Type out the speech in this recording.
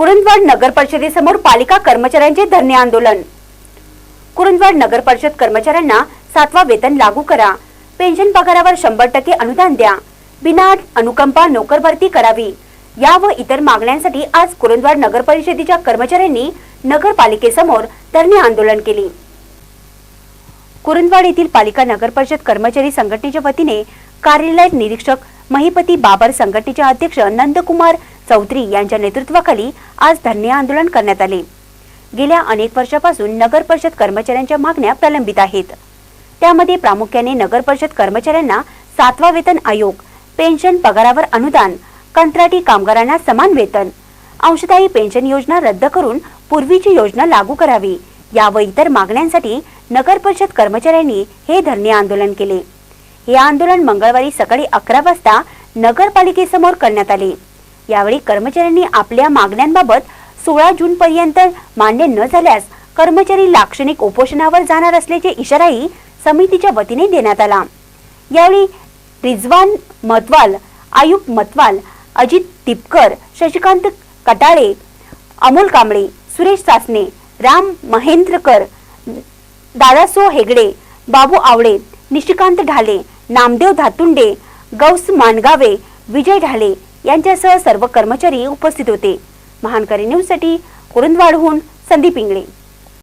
कुरुंदवाड नगर परिषदेसमोर पालिका कर्मचाऱ्यांचे धरणे आंदोलन. कुरुंदवाड नगर परिषद कर्मचाऱ्यांना सातवा वेतन लागू करा. पेन्शन पगारावर शंभर टक्के अनुदान द्या. बिना अनुकंपा नोकर भरती करावी. या व इतर मागण्यांसाठी आज कुरुंदवाड नगर परिषदेच्या कर्मचाऱ्यांनी नगरपालिकेसमोर धरणे आंदोलन केले. कुरुंदवाड येथील पालिका नगर परिषद कर्मचारी संघटनेच्या वतीने कार्यालय निरीक्षक महिपती बाबर संघटनेचे अध्यक्ष नंदकुमार चौधरी यांच्या नेतृत्वाखाली आज धरणे आंदोलन करण्यात आले. गेल्या अनेक वर्षापासून नगर परिषद कर्मचाऱ्यांच्या मागण्या प्रलंबित आहेत. त्यामध्ये प्रामुख्याने नगर परिषद कर्मचाऱ्यांना सातवा वेतन आयोग पेन्शन पगारावर अनुदान कंत्राटी कामगारांना समान वेतन अंशदायी पेन्शन योजना रद्द करून पूर्वीची योजना लागू करावी या व इतर मागण्यांसाठी नगर परिषद कर्मचाऱ्यांनी हे धरणे आंदोलन केले. हे आंदोलन मंगळवारी सकाळी अकरा वाजता नगरपालिकेसमोर करण्यात आले. यावेळी कर्मचाऱ्यांनी आपल्या मागण्यांबाबत सोळा जून पर्यंत मान्य न झाल्यास कर्मचारी लाक्षणिक उपोषणावर जाणार असल्याचे इशाराही समितीच्या वतीने देण्यात आला. यावेळी रिजवान मतवाल आयुब मतवाल अजित टिपकर शशिकांत कटाळे अमोल कांबळे सुरेश सासने राम महेंद्रकर दादासो हेगडे बाबू आवळे निशिकांत ढाले नामदेव धातुंडे गौस मानगावे विजय ढाले यांच्यासह सर्व कर्मचारी उपस्थित होते. महानकरी न्यूजसाठी कुरुंदवाडहून संदीप इंगळे.